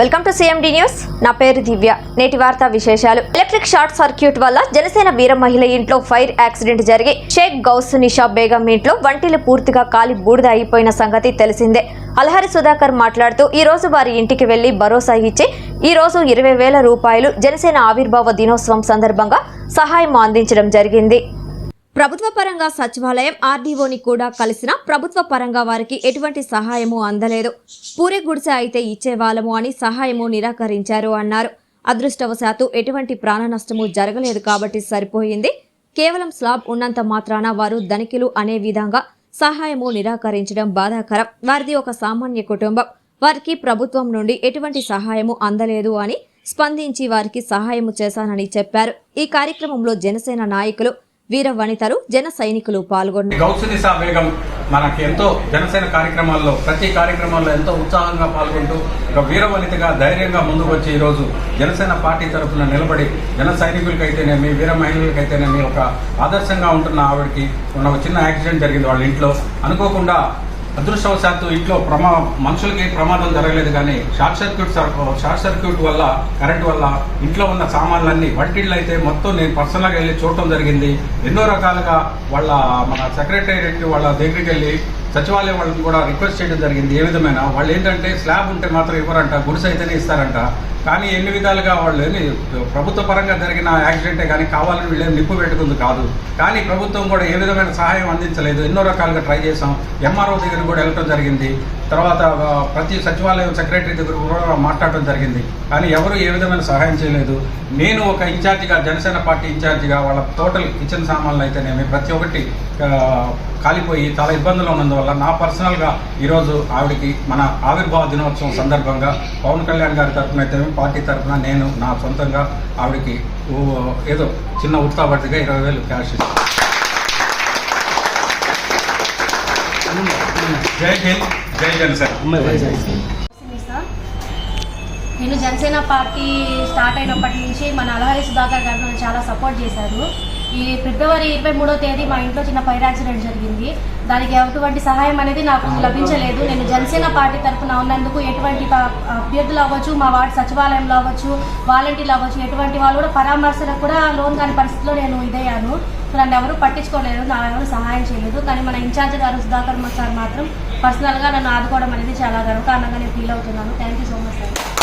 Welcome to CMD news నా పేరు దివ్య. నేటి వార్తా విశేషాలు. ఎలక్ట్రిక్ షార్ట్ సర్క్యూట్ వల్ల జనసేన వీర మహిళ ఇంట్లో ఫైర్ యాక్సిడెంట్ జరిగి షేక్ గౌస్ నిషా బేగం ఇంట్లో వంటిలు పూర్తిగా కాలి బూడిద అయిపోయిన సంగతి తెలిసిందే. అల్హరి సుధాకర్ మాట్లాడుతూ ఈ రోజు వారి ఇంటికి వెళ్ళి భరోసా ఇచ్చి ఈ రోజు ఇరవై వేల రూపాయలు జనసేన ఆవిర్భావ దినోత్సవం సందర్భంగా సహాయం అందించడం జరిగింది. ప్రభుత్వ పరంగా సచివాలయం ఆర్డీఓని కూడా కలిసిన ప్రభుత్వ పరంగా వారికి ఎటువంటి సహాయము అందలేదు. పూరే గుడిసె అయితే ఇచ్చేవాళ్ళము అని సహాయము నిరాకరించారు అన్నారు. అదృష్టవశాత్తు ఎటువంటి ప్రాణ నష్టము జరగలేదు కాబట్టి సరిపోయింది. కేవలం స్లాబ్ ఉన్నంత మాత్రాన వారు ధనికులు అనే విధంగా సహాయము నిరాకరించడం బాధాకరం. వారిది ఒక సామాన్య కుటుంబం. వారికి ప్రభుత్వం నుండి ఎటువంటి సహాయము అందలేదు అని స్పందించి వారికి సహాయము చేశానని చెప్పారు. ఈ కార్యక్రమంలో జనసేన నాయకులు వీర వనితలు జన సైనికులు పాల్గొన్నారు మనకి ఎంతో జనసేన కార్యక్రమాల్లో ప్రతి కార్యక్రమాల్లో ఎంతో ఉత్సాహంగా పాల్గొంటూ ఒక వీరవనితగా ధైర్యంగా ముందుకు వచ్చి ఈరోజు జనసేన పార్టీ తరఫున నిలబడి జన సైనికులకైతేనేమి వీర మహిళలకైతేనేమి ఒక ఆదర్శంగా ఉంటున్న ఆవిడకి ఉన్న ఒక చిన్న యాక్సిడెంట్ జరిగింది వాళ్ళ ఇంట్లో. అనుకోకుండా అదృష్టవశాత్తు ఇంట్లో ప్రమా మనుషులకి ప్రమాదం జరగలేదు కానీ షార్ట్ సర్క్యూట్ షార్ట్ సర్క్యూట్ వల్ల కరెంట్ వల్ల ఇంట్లో ఉన్న సామాన్లన్నీ వంటిళ్ళు అయితే మొత్తం నేను పర్సనల్గా వెళ్ళి చూడటం జరిగింది. ఎన్నో రకాలుగా వాళ్ళ మన సెక్రటేరియట్ వాళ్ళ దగ్గరికి వెళ్ళి సచివాలయం వాళ్ళని కూడా రిక్వెస్ట్ చేయడం జరిగింది. ఏ విధమైన వాళ్ళు ఏంటంటే స్లాబ్ ఉంటే మాత్రం ఇవ్వరంట గుడిసె అయితేనే ఇస్తారంట. కానీ ఎన్ని విధాలుగా వాళ్ళు ప్రభుత్వ పరంగా జరిగిన యాక్సిడెంటే కానీ కావాలని వీళ్ళేం నిప్పు పెట్టుకుంది కాదు. కానీ ప్రభుత్వం కూడా ఏ విధమైన సహాయం అందించలేదు. ఎన్నో రకాలుగా ట్రై చేసాం ఎంఆర్ఓ దగ్గర కూడా వెళ్ళటం జరిగింది. తర్వాత ప్రతి సచివాలయం సెక్రటరీ దగ్గర కూడా మాట్లాడటం జరిగింది. కానీ ఎవరు ఏ విధమైన సహాయం చేయలేదు. నేను ఒక ఇన్ఛార్జిగా జనసేన పార్టీ ఇన్ఛార్జిగా వాళ్ళ టోటల్ కిచెన్ సామాన్లు అయితేనేమి ప్రతి ఒక్కటి కాలిపోయి చాలా ఇబ్బందులు ఉన్నందువల్ల నా పర్సనల్గా ఈరోజు ఆవిడకి మన ఆవిర్భావ దినోత్సవం సందర్భంగా పవన్ కళ్యాణ్ గారి తరఫున అయితే పార్టీ తరఫున నేను నా సొంతంగా ఆవిడకి ఏదో చిన్న ఉత్సాహపడిగా ఇరవై వేలు క్యాష్ జై హింద్ జై జనసేన. నేను జనసేన పార్టీ స్టార్ట్ అయినప్పటి నుంచి మన అలహరి సుధాకర్ గారు చాలా సపోర్ట్ చేశారు. ఈ ఫిబ్రవరి ఇరవై మూడో తేదీ మా ఇంట్లో చిన్న ఫైర్ యాక్సిడెంట్ జరిగింది. దానికి ఎటువంటి సహాయం అనేది నాకు లభించలేదు. నేను జనసేన పార్టీ తరఫున ఉన్నందుకు ఎటువంటి అభ్యర్థులు అవ్వచ్చు మా వార్డు సచివాలయంలో అవ్వచ్చు వాలంటీర్లు అవ్వచ్చు ఎటువంటి వాళ్ళు కూడా పరామర్శలకు కూడా లోన్ కాని పరిస్థితిలో నేను ఇదయ్యాను. నన్ను ఎవరు పట్టించుకోలేదు నా ఎవరు సహాయం చేయలేదు. కానీ మన ఇన్ఛార్జ్ గారు సుధాకర్ సార్ మాత్రం పర్సనల్గా నన్ను ఆదుకోవడం అనేది చాలా గర్వకారణంగా నేను ఫీల్ అవుతున్నాను. Thank you so much sir.